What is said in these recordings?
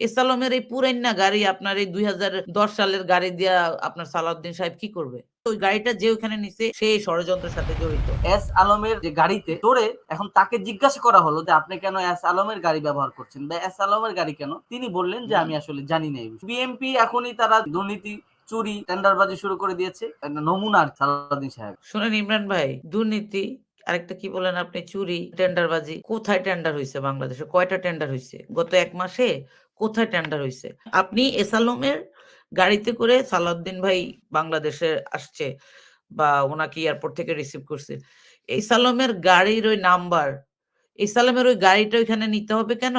এসালমের এই পুরাইনা গাড়ি আপনার এই ২০১০ সালের গাড়ি দিয়া আপনার সালাউদ্দিন সাহেব কি করবে? ওই গাড়িটা যে ওখানে নিছে সে এই ষড়যন্ত্রের সাথে জড়িত। এস আলমের যে গাড়িতে চড়ে এখন তাকে জিজ্ঞাসা করা হলো যে আপনি কেন এস আলমের গাড়ি ব্যবহার করছেন? বা এস আলমের গাড়ি কেন? তিনি বললেন যে আমি আসলে জানি না বিএমপি এখনই তারা দুর্নীতি চুরি টেন্ডারবাজি শুরু করে দিয়েছে। একটা নমুনার সালাউদ্দিন সাহেব। শুনেন ইমরান ভাই দুর্নীতি আরেকটা কি বলেন আপনি, চুরি, টেন্ডারবাজি, কোথায় টেন্ডার হইছে বাংলাদেশে? কয়টা টেন্ডার হইছে? গত এক মাসে কোথায় টেন্ডার হইছে? আপনি এসালমের গাড়িতে করে সালাউদ্দিন ভাই বাংলাদেশে আসছে বা ওনাকে এয়ারপোর্ট থেকে রিসিভ করছে এই সালমের গাড়ির ওই নাম্বার এই সালামের ওই গাড়িটা ওইখানে নিতে হবে কেন?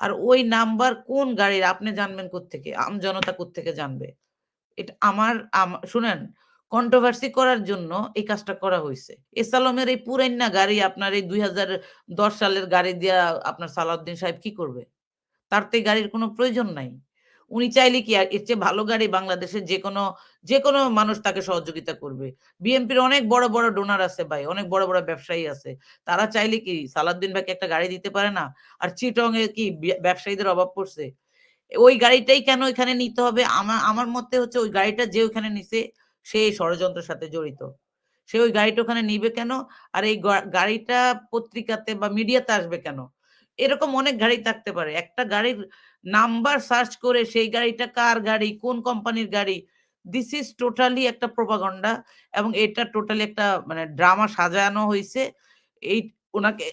আর ওই নাম্বার কোন গাড়ির? আপনি জানবেন কোত্থেকে? আম জনতা কোত্থেকে জানবে? এটা আমার শুনেন কন্ট্রোভার্সি করার জন্য এই কাজটা করা হয়েছে এসালমের এই পুরাইন্না গাড়ি আপনার এই দুই দশ সালের গাড়ি দিয়া আপনার সালাউদ্দিন সাহেব কি করবে? তার তো গাড়ির কোনো প্রয়োজন নাই। উনি চাইলে কি এর চেয়ে ভালো গাড়ি বাংলাদেশের যে কোনো যে কোনো মানুষ তাকে সহযোগিতা করবে। বিএনপির অনেক বড় বড় ডোনার আছে ভাই, অনেক বড় বড় ব্যবসায়ী আছে। তারা চাইলে কি সালাউদ্দিন ভাইকে একটা গাড়ি দিতে পারে না? আর চিটং এ কি ব্য- ব্যবসায়ীদের অভাব পড়ছে? ওই গাড়িটাই কেন এখানে নিতে হবে? আমার আমার মতে হচ্ছে ওই গাড়িটা যে ওখানে নিছে সে এই ষড়যন্ত্রের সাথে জড়িত। সে ওই গাড়িটা ওখানে নিবে কেন? আর এই গাড়িটা পত্রিকাতে বা মিডিয়াতে আসবে কেন? এরকম অনেক গাড়ি থাকতে পারে। একটা গাড়ির নাম্বার সার্চ করে সেই গাড়িটা কার গাড়ি, কোন কোম্পানির গাড়ি দিস ইজ টোটালি একটা প্রোপাগন্ডা এবং এটা টোটালি একটা মানে ড্রামা সাজানো হয়েছে এই ওনাকে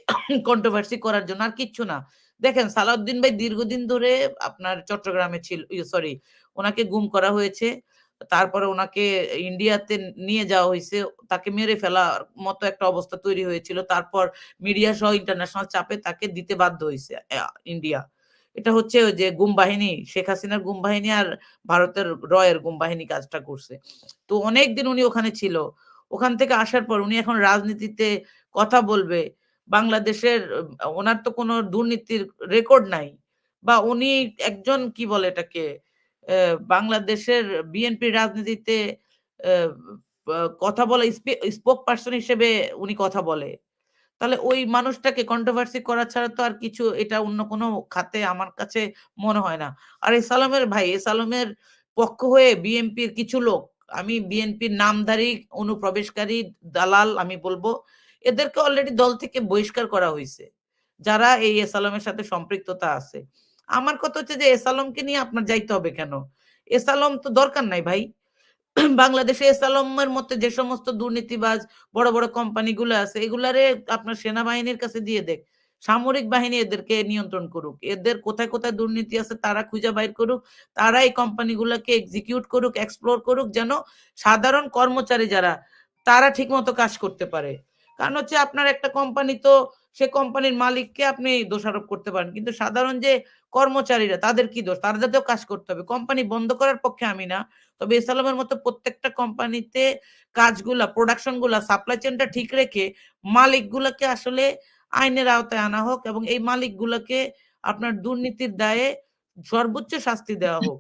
কন্ট্রোভার্সি করার জন্য। আর কিচ্ছু না। দেখেন, সালাউদ্দিন ভাই দীর্ঘদিন ধরে আপনার চট্টগ্রামে ছিল সরি ওনাকে গুম করা হয়েছে। তারপরে ওনাকে ইন্ডিয়াতে নিয়ে যাওয়া হয়েছে। তাকে মেরে ফেলার মতো একটা অবস্থা তৈরি হয়েছিল। তারপর মিডিয়া সহ ইন্টারন্যাশনাল চাপে তাকে দিতে বাধ্য হয়েছে ইন্ডিয়া। এটা হচ্ছে যে গুম বাহিনী, শেখ হাসিনার গুম বাহিনী আর ভারতের রয়ের গুম বাহিনী কাজটা করছে। তো অনেকদিন উনি ওখানে ছিল। ওখান থেকে আসার পর উনি এখন রাজনীতিতে কথা বলবে। বাংলাদেশের ওনার তো কোনো দুর্নীতির রেকর্ড নাই। বা উনি একজন কি বলে এটাকে বাংলাদেশের বিএনপি রাজনীতিতে কথা বলে স্পোক পার্সন হিসেবে উনি কথা বলে। তাহলে ওই মানুষটাকে কন্ট্রোভার্সি করা ছাড়া তো আর কিছু, এটা অন্য কোনো খাতে আমার কাছে মনে হয় না। আর এই সালামের ভাই এ সালামের পক্ষ হয়ে বিএনপির কিছু লোক, আমি বিএনপির নামধারী, অনুপ্রবেশকারী, দালাল, আমি বলব, এদেরকে অলরেডি দল থেকে বহিষ্কার করা হয়েছে যারা এই এসালমের সাথে সম্পৃক্ততা আছে। আমার কথা হচ্ছে যে এসালমকে নিয়ে আপনার যাইতে হবে কেন? এসালম তো দরকার নাই ভাই। বাংলাদেশে এসালমের মধ্যে যে সমস্ত দুর্নীতিবাজ, বড় বড় কোম্পানিগুলো আছে, এগুলারে আপনার সেনাবাহিনীর কাছে দিয়ে দেখ। সামরিক বাহিনী এদেরকে নিয়ন্ত্রণ করুক। এদের কোথায় কোথায় দুর্নীতি আছে তারা খুঁজে বাইর করুক। তারা এই কোম্পানিগুলোকে এক্সিকিউট করুক এক্সপ্লোর করুক যেন সাধারণ কর্মচারী যারা, তারা ঠিকমতো কাজ করতে পারে। কারণ হচ্ছে আপনার একটা কোম্পানি তো সে কোম্পানির মালিককে আপনি দোষারোপ করতে পারেন। কিন্তু সাধারণ যে কর্মচারীরা, তাদের কি দোষ? তাদেরকেও কাজ করতে হবে। কোম্পানি বন্ধ করার পক্ষে আমি না। তবে এসালামের মতো প্রত্যেকটা কোম্পানিতে কাজগুলা প্রোডাকশনগুলা সাপ্লাই চেনটা ঠিক রেখে মালিকগুলোকে আসলে আইনের আওতায় আনা হোক এবং এই মালিকগুলোকে আপনার দুর্নীতির দায়ে সর্বোচ্চ শাস্তি দেওয়া হোক।